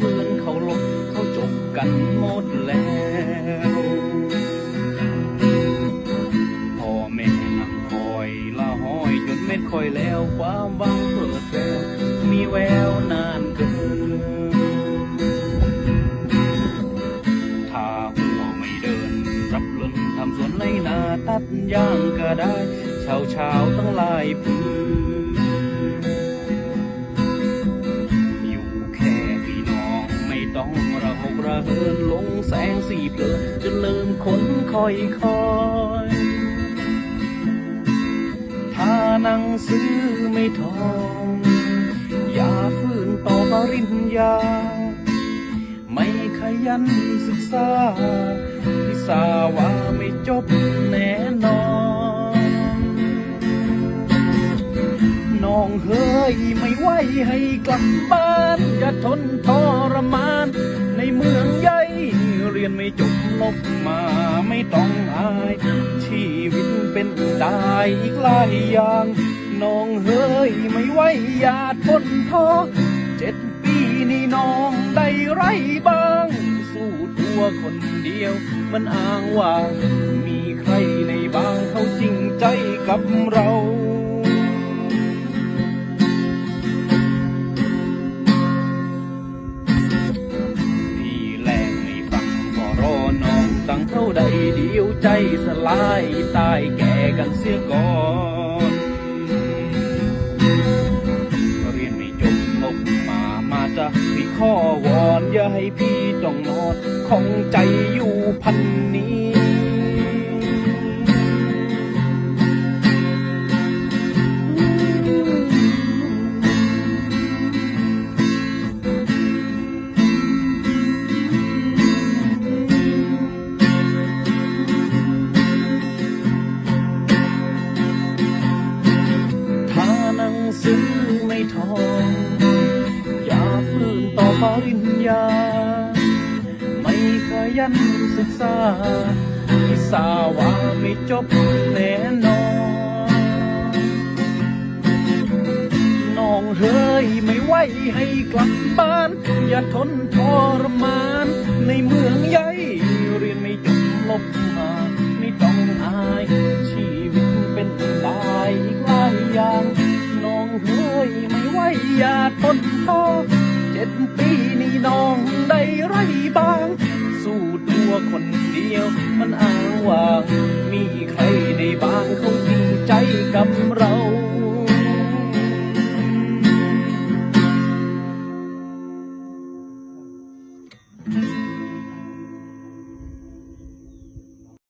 ปืนเขาลบเขาจบกันหมดแล้วพ่อแม่นั่งคอยละห้อยจนเม็ดคอยแล้วความหวังเปิดแววมีแววนานเกินถ้าหัวไม่เดิน รับเลินทำสวนในนาตัดย่างก็ได้เช้าเช้าๆตั้งหลายพื้น ระเหินลงแสงสีเพลินจนลืมคนคอยคอยถ้านังซื้อไม่ทองอย่าฝืนต่อปริญญา ไม่ขยันศึกษาพิสาว่าไม่จบ ให้กลับบ้านอย่าทนทรมาน ในเมืองใหญ่เรียนไม่จบลบมาไม่ต้องอาย ชีวิตเป็นได้อีกหลายอย่าง น้องเฮ้ยไม่ไหวอย่าทนท้อเจ็ดปีนี่น้องได้ไรบ้าง สู้ตัวคนเดียว มันอ้างว่า มีใครในบ้างเขาจริงใจกับเรา เท่าใดเดียวใจสลายตายแก่กันเสียก่อนเรียนไม่จบงบมามาจะพี่ข้อวอนอย่าให้พี่ต้องนอนของใจอยู่พัน ปริญญา ไม่ขยันศึกษาพิสาว่าไม่จบแน่นอน น้องเฮ้ยไม่ไหวให้กลับบ้าน อย่าทนทรมาน ในเมืองใหญ่เรียนไม่จบลบมาไม่ต้องอายชีวิตเป็นได้อีกหลายอย่าง น้องเฮ้ยไม่ไหวอย่าทนท้อเจ็ดปีนี่น้องได้ไร บ้าง สู้ตัวคนเดียว มันอ้างว่ามีใครในบ้าน